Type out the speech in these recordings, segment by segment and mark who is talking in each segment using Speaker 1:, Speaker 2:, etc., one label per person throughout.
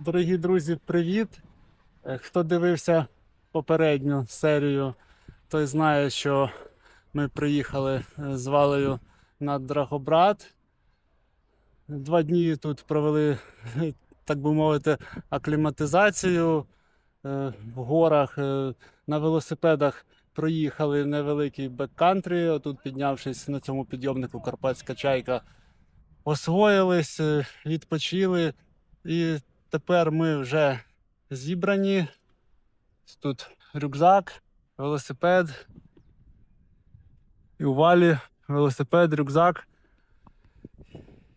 Speaker 1: Дорогі друзі, привіт! Е, Хто дивився попередню серію, той знає, що ми приїхали е, з Валею на Драгобрат. Два дні тут провели, е, так би мовити, акліматизацію в горах. На велосипедах проїхали невеликий беккантрі, отут піднявшись на цьому підйомнику Карпатська чайка, освоїлись, відпочили. І тепер ми вже зібрані. Тут рюкзак, велосипед. І у валі велосипед, рюкзак.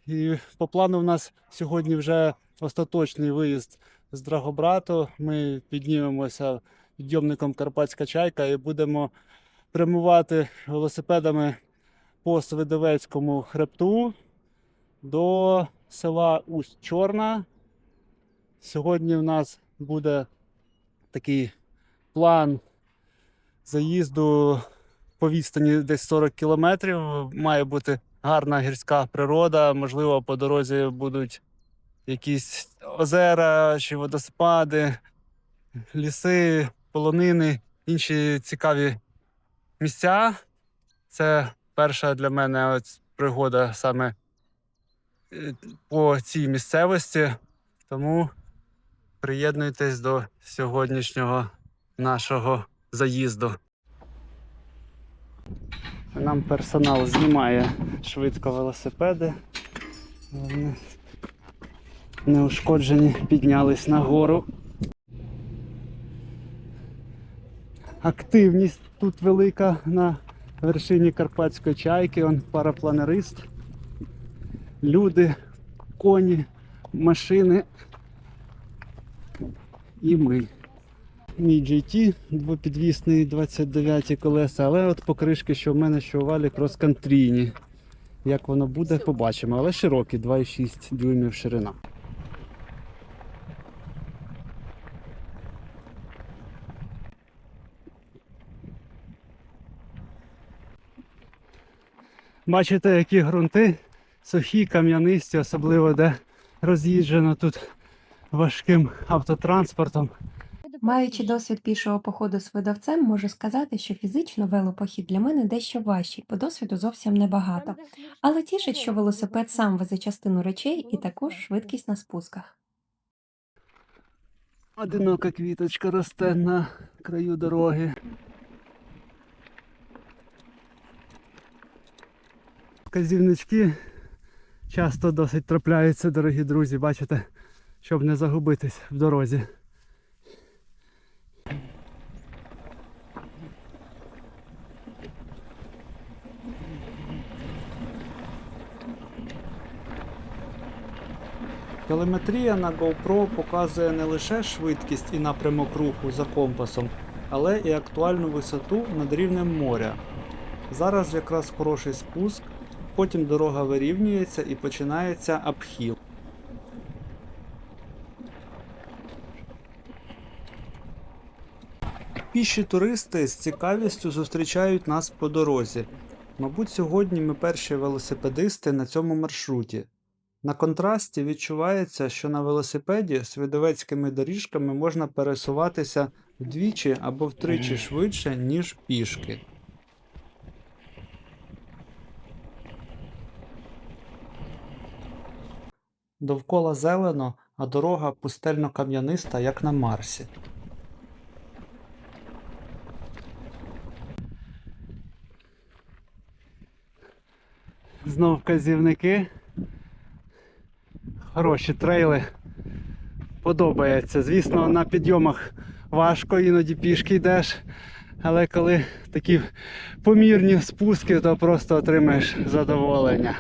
Speaker 1: І по плану в нас сьогодні вже остаточний виїзд з Драгобрату. Ми піднімемося підйомником Карпатська чайка і будемо прямувати велосипедами по Свидовецькому хребту до села Усть-Чорна. Сьогодні в нас буде такий план заїзду по відстані десь 40 кілометрів. Має бути гарна гірська природа. Можливо, по дорозі будуть якісь озера чи водоспади, ліси, полонини, інші цікаві місця. Це перша для мене пригода саме е, по цій місцевості. Тому приєднуйтесь до сьогоднішнього нашого заїзду. Нам персонал знімає швидко велосипеди. Вони неушкоджені піднялись нагору. Активність тут велика на вершині Карпатської чайки. Он парапланерист. Люди, коні, машини і ми. Мій GT двопідвісний 29 колеса, але от покришки, що в мене, що у валі крос-кантрійні. Як воно буде, побачимо. Але широкі, 2,6 дюймів ширина. Бачите, які ґрунти сухі, кам'янисті, особливо де роз'їжджено тут важким автотранспортом.
Speaker 2: Маючи досвід пішого походу з видавцем, можу сказати, що фізично велопохід для мене дещо важчий, по досвіду зовсім небагато. Але тішить, що велосипед сам везе частину речей і також швидкість на спусках.
Speaker 1: Одинока квіточка росте на краю дороги. Вказівнички часто досить трапляються, дорогі друзі, бачите, щоб не загубитись в дорозі. Телеметрія на GoPro показує не лише швидкість і напрямок руху за компасом, але і актуальну висоту над рівнем моря. Зараз якраз хороший спуск, потім дорога вирівнюється і починається обхіл. Піші туристи з цікавістю зустрічають нас по дорозі. Мабуть, сьогодні ми перші велосипедисти на цьому маршруті. На контрасті відчувається, що на велосипеді свідовецькими доріжками можна пересуватися вдвічі або втричі швидше, ніж пішки. Довкола зелено, а дорога пустельно-кам'яниста, як на Марсі. Знов вказівники. Хороші трейли. Подобається. Звісно, на підйомах важко, іноді пішки йдеш. Але коли такі помірні спуски, то просто отримаєш задоволення.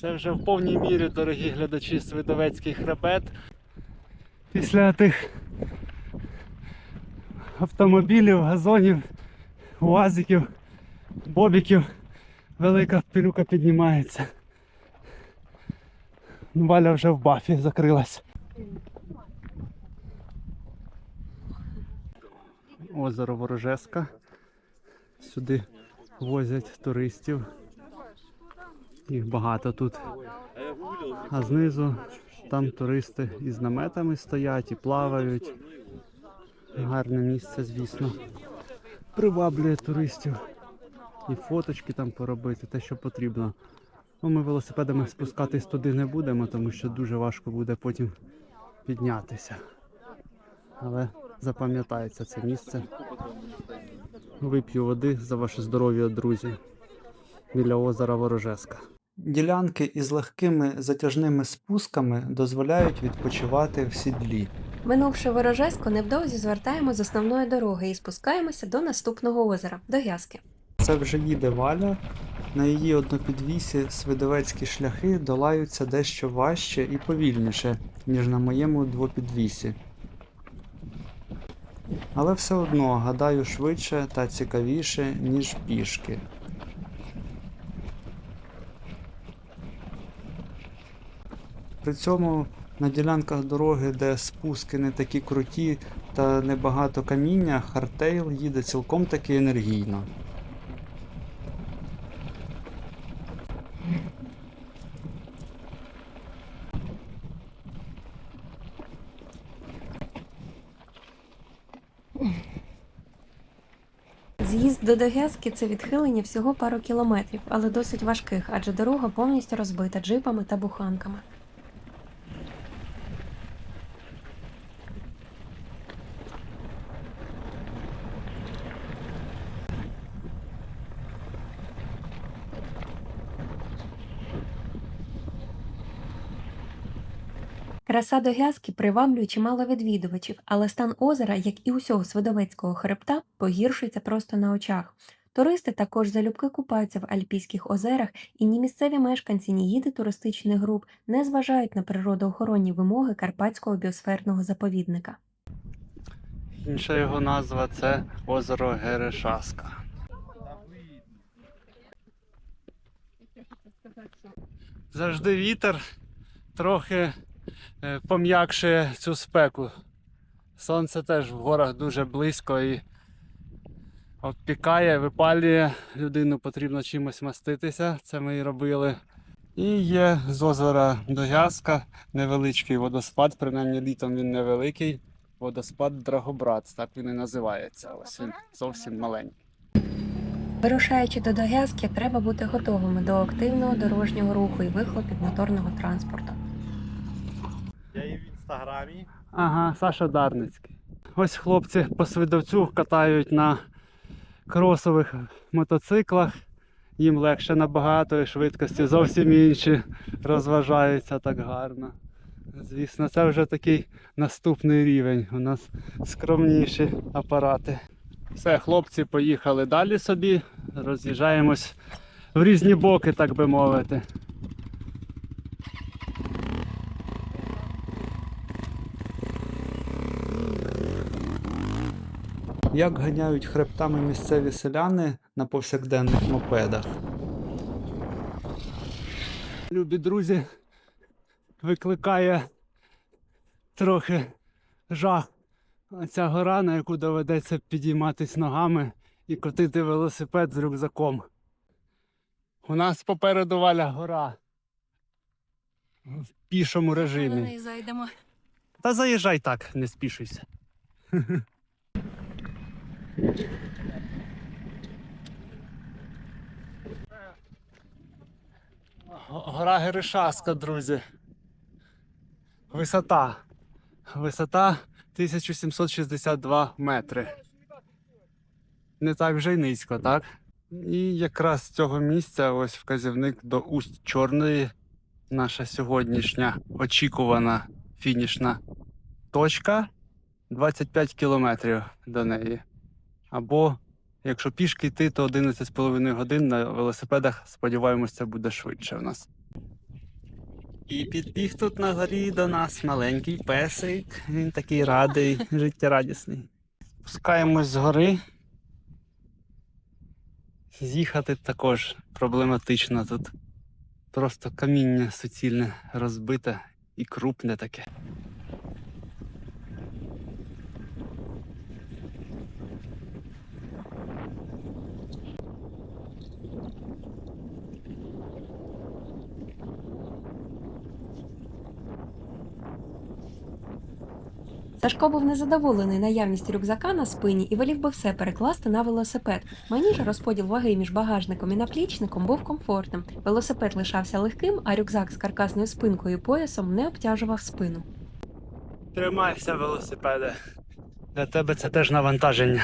Speaker 1: Це вже в повній мірі, дорогі глядачі, Свидовецький хребет. Після тих автомобілів, газонів, уазиків, бобіків велика пилюка піднімається. Ну, Валя вже в бафі закрилась. Озеро Ворожеска. Сюди возять туристів. Їх багато тут. А знизу Там туристи із наметами стоять і плавають. Гарне місце, звісно. Приваблює туристів. І фоточки там поробити, те, що потрібно. Ну, ми велосипедами спускатись туди не будемо, тому що дуже важко буде потім піднятися. Але запам'ятається це місце. Вип'ю води за ваше здоров'я, друзі, біля озера Ворожеска. Ділянки із легкими затяжними спусками дозволяють відпочивати в сідлі.
Speaker 2: Минувши ворожесько, невдовзі звертаємо з основної дороги і спускаємося до наступного озера до Гязки.
Speaker 1: Це вже їде валя. На її однопідвісі свидовецькі шляхи долаються дещо важче і повільніше, ніж на моєму двопідвісі. Але все одно гадаю швидше та цікавіше, ніж пішки. При цьому на ділянках дороги, де спуски не такі круті та небагато каміння, хардтейл їде цілком таки енергійно.
Speaker 2: З'їзд до Догязки це відхилення всього пару кілометрів, але досить важких, адже дорога повністю розбита джипами та буханками. Краса Догязки приваблює чимало відвідувачів, але стан озера, як і усього Свидовецького хребта, погіршується просто на очах. Туристи також залюбки купаються в Альпійських озерах, і ні місцеві мешканці, ні гіди туристичних груп не зважають на природоохоронні вимоги Карпатського біосферного заповідника.
Speaker 1: Інша його назва це озеро Герешаска. Завжди вітер трохи пом'якшує цю спеку. Сонце теж в горах дуже близько і обпікає, випалює. Людину потрібно чимось маститися. Це ми і робили. І є з озера Догязка невеличкий водоспад, принаймні літом він невеликий. Водоспад Драгобрат, так він і називається. Ось він зовсім маленький.
Speaker 2: Вирушаючи до Догязки, треба бути готовими до активного дорожнього руху і вихлопів моторного транспорту.
Speaker 3: Інстаграмі.
Speaker 1: Ага, Саша Дарницький. Ось хлопці по свидовцю катають на кросових мотоциклах. Їм легше набагато і швидкості зовсім інші. Розважаються так гарно. Звісно, це вже такий наступний рівень. У нас скромніші апарати. Все, хлопці поїхали далі собі. Роз'їжджаємось в різні боки, так би мовити. Як ганяють хребтами місцеві селяни на повсякденних мопедах. Любі друзі, викликає трохи жах. Ця гора, на яку доведеться підійматись ногами і котити велосипед з рюкзаком. У нас попереду валя гора. В пішому режимі.
Speaker 4: зайдемо.
Speaker 1: Та заїжджай так, не спішуйся. Гора Геришаска, друзі. Висота. Висота 1762 метри. Не так вже й низько, так? І якраз з цього місця ось вказівник до усть Чорної. Наша сьогоднішня очікувана фінішна точка 25 кілометрів до неї. Або якщо пішки йти, то 11,5 годин на велосипедах, сподіваємось, це буде швидше в нас. І підбіг тут на горі до нас маленький песик. Він такий радий, життєрадісний. Спускаємось з гори. З'їхати також проблематично тут. Просто каміння суцільне розбите і крупне таке.
Speaker 2: Сашко був незадоволений наявністю рюкзака на спині і волів би все перекласти на велосипед. Мені ж розподіл ваги між багажником і наплічником був комфортним. Велосипед лишався легким, а рюкзак з каркасною спинкою і поясом не обтяжував спину.
Speaker 1: Тримайся, велосипеде. Для тебе це теж навантаження.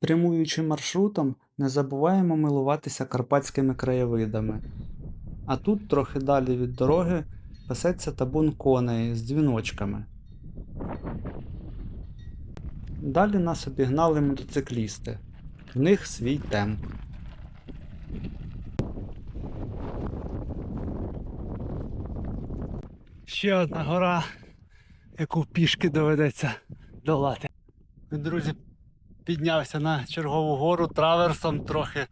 Speaker 1: Прямуючи маршрутом, не забуваємо милуватися карпатськими краєвидами. А тут, трохи далі від дороги, пасеться табун коней з дзвіночками. Далі нас обігнали мотоциклісти. В них свій темп. Ще одна гора, яку пішки доведеться долати. Друзі, піднявся на чергову гору траверсом трохи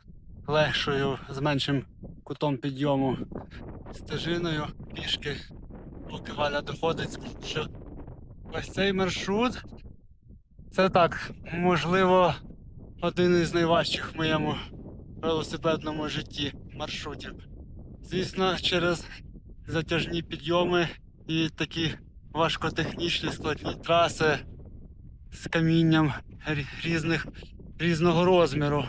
Speaker 1: легшою, з меншим кутом підйому стежиною пішки, поки Валя доходить, що ось цей маршрут це так, можливо, один із найважчих в моєму велосипедному житті маршрутів. Звісно, через затяжні підйоми і такі важкотехнічні складні траси з камінням різних, різного розміру.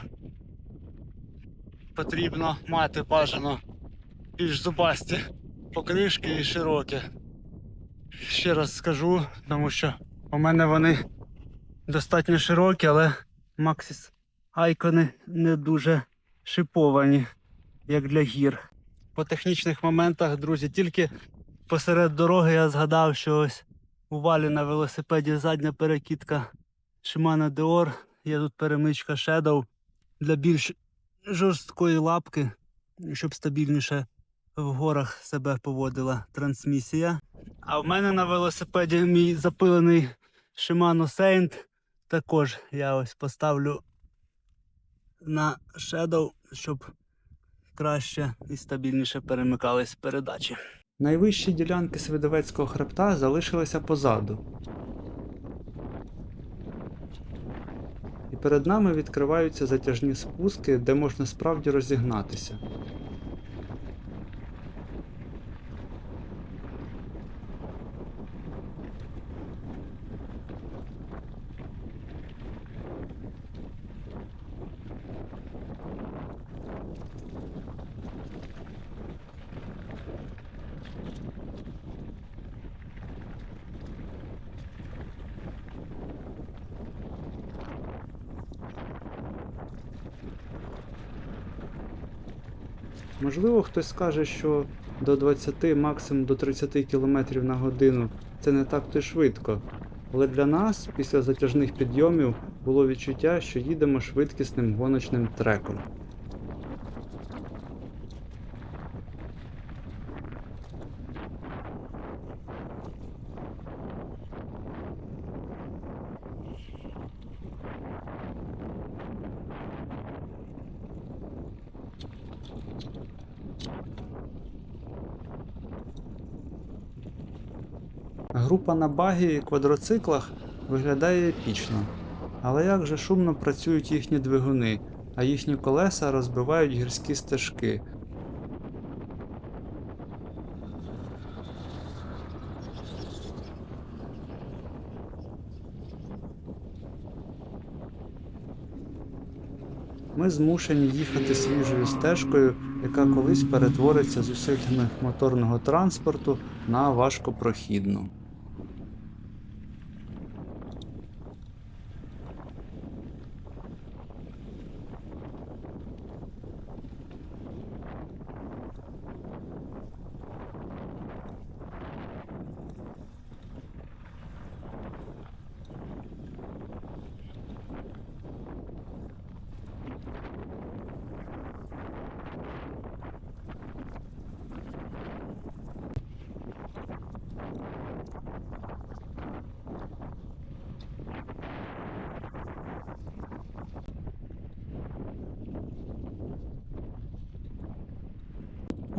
Speaker 1: Потрібно мати бажано більш зубасті покришки і широкі. Ще раз скажу, тому що у мене вони достатньо широкі, але Maxis айкони не дуже шиповані, як для гір по технічних моментах, друзі, тільки посеред дороги я згадав, що ось у валі на велосипеді задня перекидка Shimano Deor. Є тут перемичка Shadow для більш жорсткої лапки, щоб стабільніше в горах себе поводила трансмісія. А в мене на велосипеді мій запилений Shimano Saint. Також я ось поставлю на Shadow, щоб краще і стабільніше перемикались передачі. Найвищі ділянки Свидовецького хребта залишилися позаду. І перед нами відкриваються затяжні спуски, де можна справді розігнатися. Можливо, хтось скаже, що до 20, максимум до 30 км на годину це не так то швидко. Але для нас після затяжних підйомів було відчуття, що їдемо швидкісним гоночним треком. Група на багі і квадроциклах виглядає епічно. Але як же шумно працюють їхні двигуни, а їхні колеса розбивають гірські стежки. Ми змушені їхати свіжою стежкою, яка колись перетвориться з зусиллями моторного транспорту на важкопрохідну.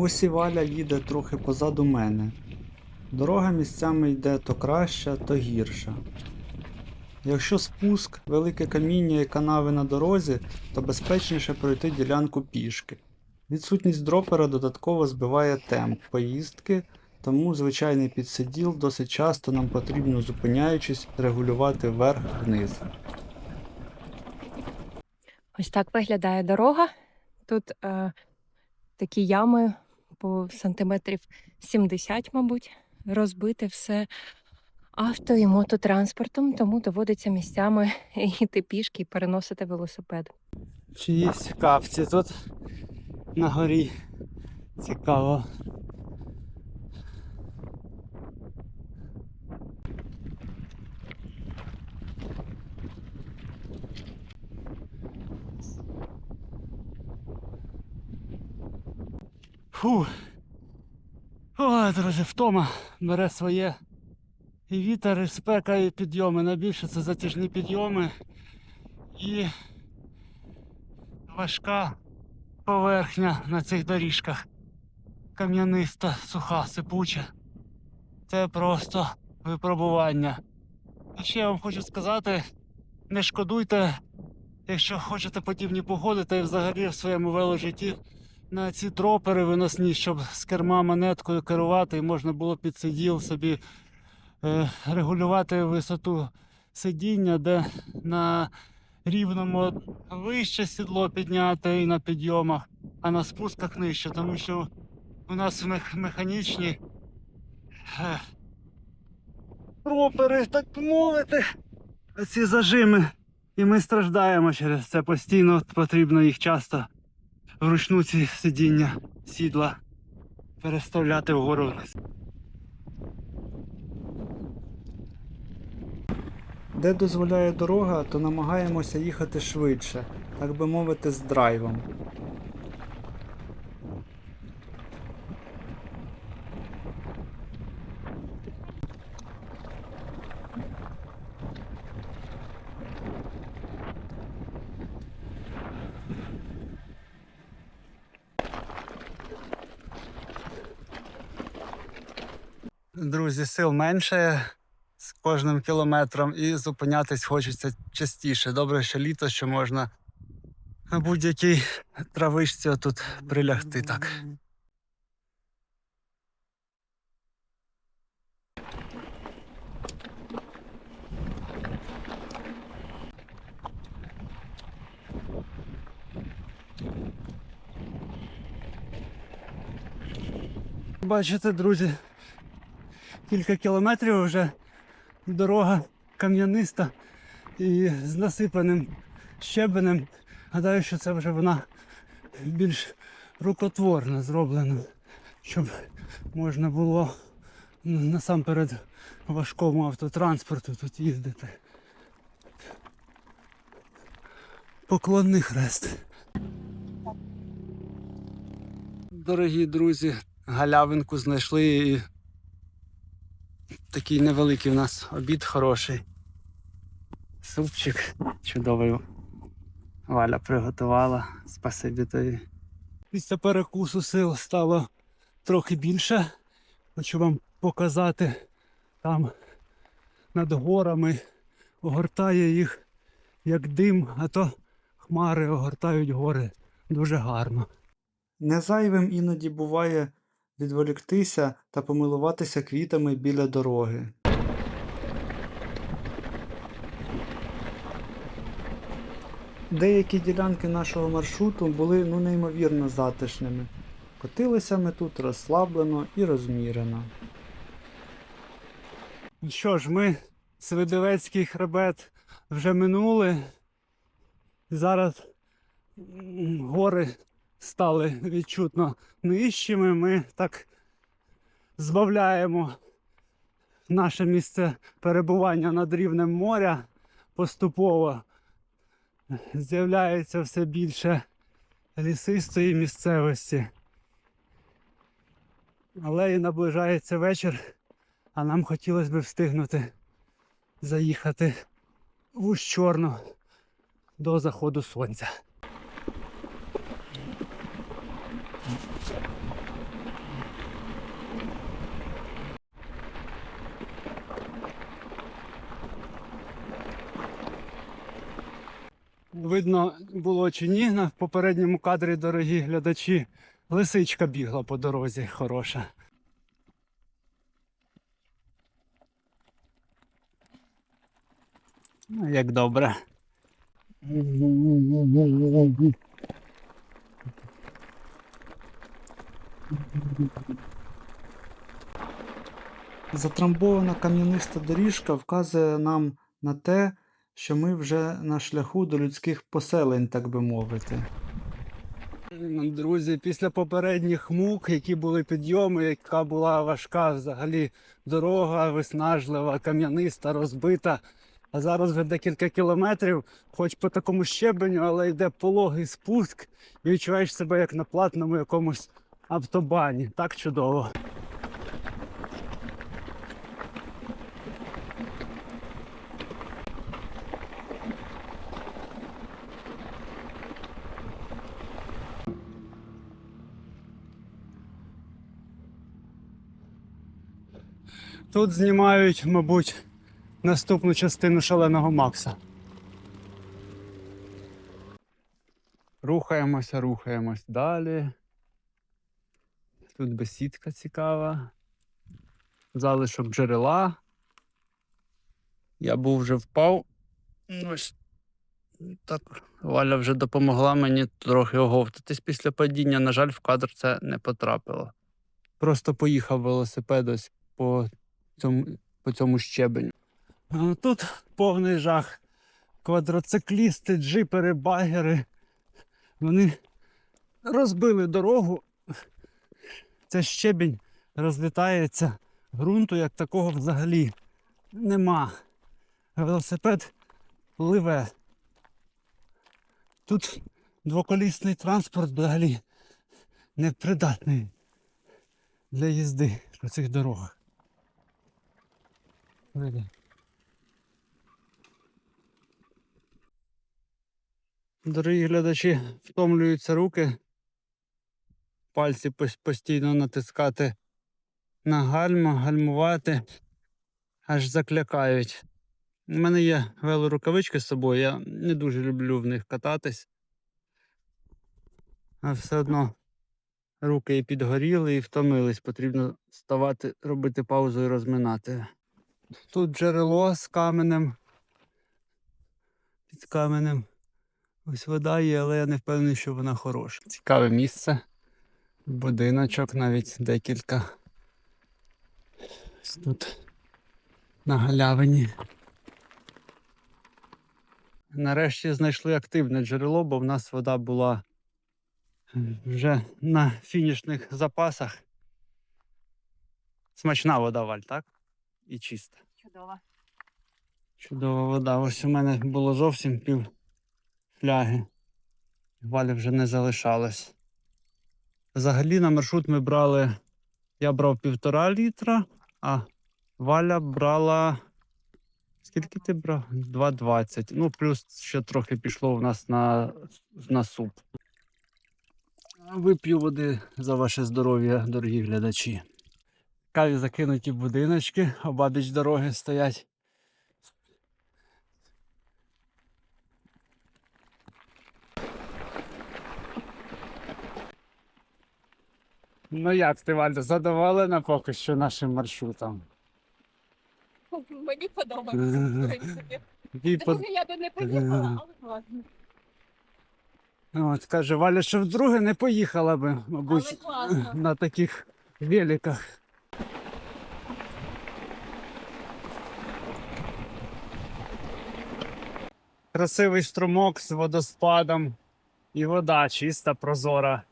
Speaker 1: Ось і Валя їде трохи позаду мене. Дорога місцями йде то краща, то гірша. Якщо спуск, велике каміння і канави на дорозі, то безпечніше пройти ділянку пішки. Відсутність дропера додатково збиває темп поїздки, тому звичайний підсиділ досить часто нам потрібно зупиняючись регулювати вверх-вниз.
Speaker 4: Ось так виглядає дорога. Тут е, такі ями по сантиметрів 70, мабуть, розбите все авто і мототранспортом, тому доводиться місцями йти пішки і переносити велосипед.
Speaker 1: Чи є капці тут на горі? Цікаво. Фу. Ой, друзі, втома бере своє. І вітер, і спека, і підйоми. Найбільше це затяжні підйоми. І важка поверхня на цих доріжках. Кам'яниста, суха, сипуча. Це просто випробування. І ще я вам хочу сказати: не шкодуйте, якщо хочете подібні погоди, та й взагалі в своєму веложитті на ці тропери виносні, щоб з керма монеткою керувати, і можна було під сиділ собі е, регулювати висоту сидіння, де на рівному вище сідло підняти і на підйомах, а на спусках нижче, тому що у нас механічні е, пропери, так мовити, ці зажими. І ми страждаємо через це постійно. Потрібно їх часто вручну ці сидіння, сідла переставляти вгору вниз. Де дозволяє дорога, то намагаємося їхати швидше, так би мовити, з драйвом. Друзі, сил менше з кожним кілометром і зупинятись хочеться частіше. Добре, що літо, що можна на будь-якій травичці тут прилягти так. Бачите, друзі, кілька кілометрів вже дорога кам'яниста і з насипаним щебенем. Гадаю, що це вже вона більш рукотворно зроблена, щоб можна було насамперед важкому автотранспорту тут їздити. Поклонний хрест. Дорогі друзі, галявинку знайшли і такий невеликий у нас обід хороший. Супчик чудовий. Валя приготувала. Спасибі тобі. Після перекусу сил стало трохи більше. Хочу вам показати там над горами огортає їх як дим, а то хмари огортають гори дуже гарно. Незайвим іноді буває відволіктися та помилуватися квітами біля дороги. Деякі ділянки нашого маршруту були ну неймовірно затишними. Котилися ми тут розслаблено і розмірено. Ну Що ж, ми Свидовецький хребет вже минули. Зараз гори стали відчутно нижчими. Ми так збавляємо наше місце перебування над рівнем моря поступово. З'являється все більше лісистої місцевості. Але і наближається вечір, а нам хотілося б встигнути заїхати в Ущорну до заходу сонця. видно було чи ні, на попередньому кадрі, дорогі глядачі, лисичка бігла по дорозі хороша. Ну, Як добре. Затрамбована кам'яниста доріжка вказує нам на те, що ми вже на шляху до людських поселень, так би мовити. Друзі, після попередніх мук, які були підйоми, яка була важка взагалі дорога, виснажлива, кам'яниста, розбита. А зараз вже декілька кілометрів, хоч по такому щебеню, але йде пологий спуск, і відчуваєш себе як на платному якомусь автобані. Так чудово. Тут знімають, мабуть, наступну частину шаленого Макса. Рухаємося, рухаємось далі. Тут бесідка цікава. Залишок джерела. Я був вже впав. Ось так. Валя вже допомогла мені трохи оговтатись після падіння. На жаль, в кадр це не потрапило. Просто поїхав велосипед ось по цьому, по цьому щебеню. Тут повний жах. Квадроциклісти, джипери, багери. Вони розбили дорогу. Це щебінь розлітається. Грунту як такого взагалі нема. Велосипед пливе. Тут двоколісний транспорт взагалі непридатний для їзди по цих дорогах. Види. Дорогі глядачі, втомлюються руки. Пальці постійно натискати на гальма, гальмувати, аж заклякають. У мене є велорукавички з собою, я не дуже люблю в них кататись. А все одно руки і підгоріли, і втомились. Потрібно ставати, робити паузу і розминати. Тут джерело з каменем. Під каменем. Ось вода є, але я не впевнений, що вона хороша. Цікаве місце. Будиночок навіть декілька. Ось тут на галявині. Нарешті знайшли активне джерело, бо в нас вода була вже на фінішних запасах. Смачна вода, Валь, так? І чиста.
Speaker 4: Чудово.
Speaker 1: Чудова вода. Ось у мене було зовсім пів фляги. Валі вже не залишалось. Взагалі на маршрут ми брали. Я брав півтора літра, а Валя брала. Скільки ти брав? 2,20. Ну, плюс ще трохи пішло у нас на, на суп. Вип'ю води за ваше здоров'я, дорогі глядачі. Каві закинуті будиночки, обабіч дороги стоять. Ну як ти, Вальда, задоволена поки що нашим маршрутом?
Speaker 4: Мені подобається, в принципі. Друге я би не поїхала, але ладно.
Speaker 1: От, каже, Валя, що вдруге не поїхала би,
Speaker 4: Але
Speaker 1: мабуть,
Speaker 4: класно.
Speaker 1: на таких великах. Красивий струмок з водоспадом і вода чиста, прозора.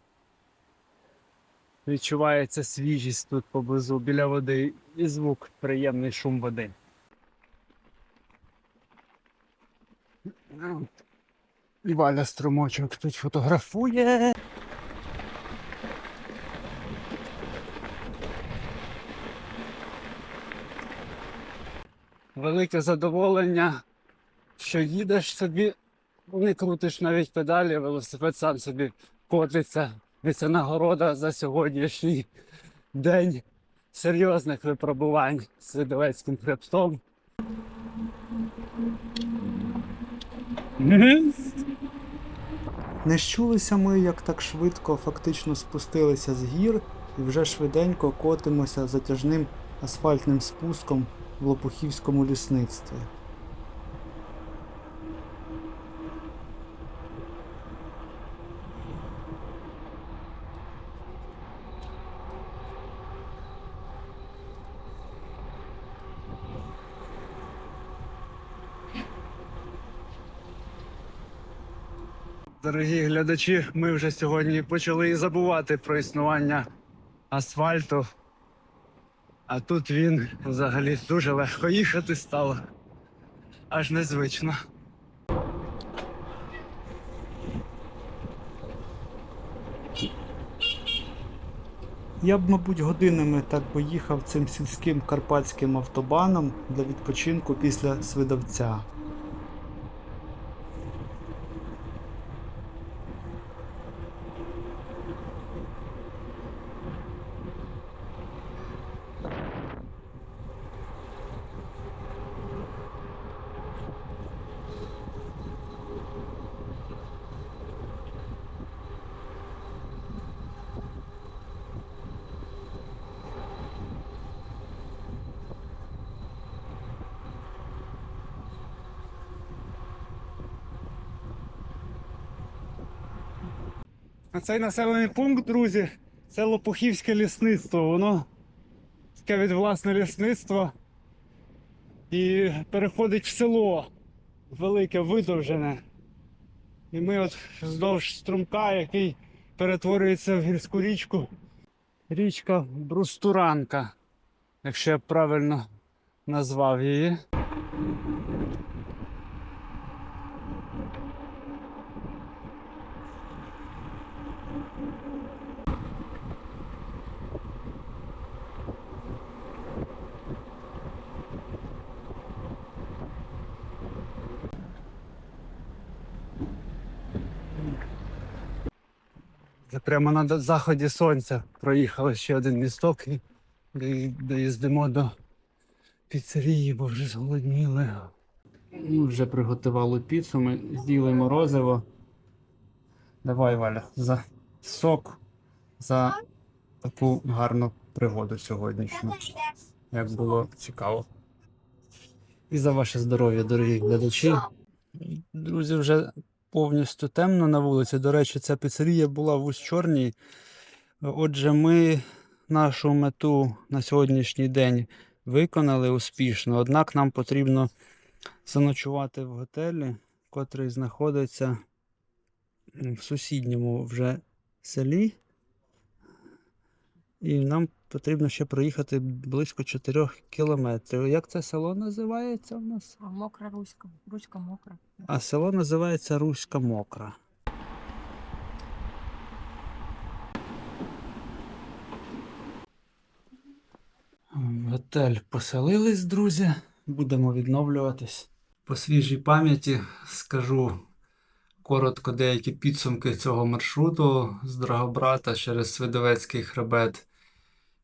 Speaker 1: Відчувається свіжість тут поблизу біля води і звук, приємний шум води. І Валя струмочок тут фотографує. Велике задоволення, що їдеш собі, не крутиш навіть педалі, велосипед сам собі котиться. І це нагорода за сьогоднішній день серйозних випробувань з видовецьким хребтом. Не щулися ми, як так швидко фактично спустилися з гір і вже швиденько котимося затяжним асфальтним спуском в Лопухівському лісництві.
Speaker 5: Дорогі глядачі, ми вже сьогодні почали і забувати про існування асфальту. А тут він взагалі дуже легко їхати стало. Аж незвично.
Speaker 1: Я б, мабуть, годинами так би їхав цим сільським карпатським автобаном для відпочинку після свидавця.
Speaker 5: Цей населений пункт, друзі, це Лопухівське лісництво. Воно таке від власне лісництво і переходить в село велике, видовжене. І ми от вздовж струмка, який перетворюється в гірську річку. Річка Брустуранка, якщо я правильно назвав її. Це прямо на заході сонця проїхали ще один місток і і доїздимо до піцерії, бо вже зголодніли.
Speaker 1: Ми вже приготували піцу, ми з'їли морозиво. Давай, Валя, за сок, за таку гарну пригоду сьогоднішню. Як було цікаво. І за ваше здоров'я, дорогі глядачі. Друзі, вже повністю темно на вулиці. До речі, ця піцерія була в Ущорній. Отже, ми нашу мету на сьогоднішній день виконали успішно, однак нам потрібно заночувати в готелі, котрий знаходиться в сусідньому вже селі. І нам потрібно ще проїхати близько 4 кілометрів. Як це село називається у нас?
Speaker 2: Мокра руська, руська мокра.
Speaker 1: А село називається Руська Мокра. В готель поселились, друзі. Будемо відновлюватись. По свіжій пам'яті скажу коротко деякі підсумки цього маршруту з Драгобрата через Свидовецький хребет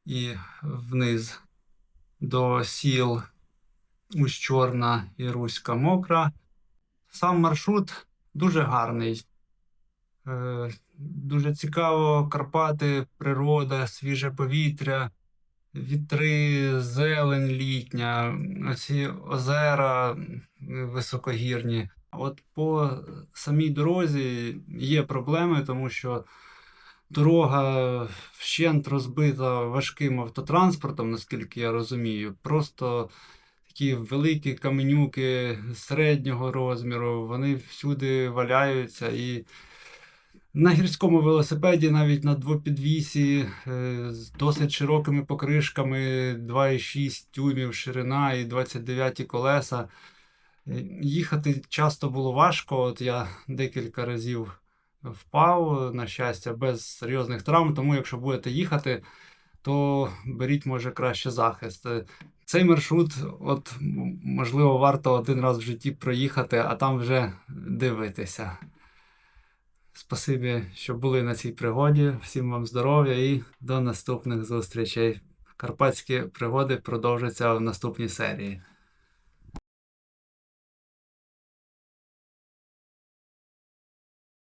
Speaker 1: і вниз до сіл Ущорна і Руська Мокра. Сам маршрут дуже гарний. Е, Дуже цікаво, Карпати, природа, свіже повітря, вітри, зелень літня, оці озера високогірні. От по самій дорозі є проблеми, тому що дорога вщент розбита важким автотранспортом, наскільки я розумію. Просто такі великі каменюки середнього розміру, вони всюди валяються. І на гірському велосипеді, навіть на двопідвісі, е, з досить широкими покришками, 2,6 тюмів ширина і 29 колеса. Е, Їхати часто було важко. От я декілька разів впав, на щастя, без серйозних травм. Тому, якщо будете їхати, то беріть, може, краще захист. Е, Цей маршрут, от можливо, варто один раз в житті проїхати, а там вже дивитися. Спасибі, що були на цій пригоді. Всім вам здоров'я і до наступних зустрічей. Карпатські пригоди продовжаться в наступній серії.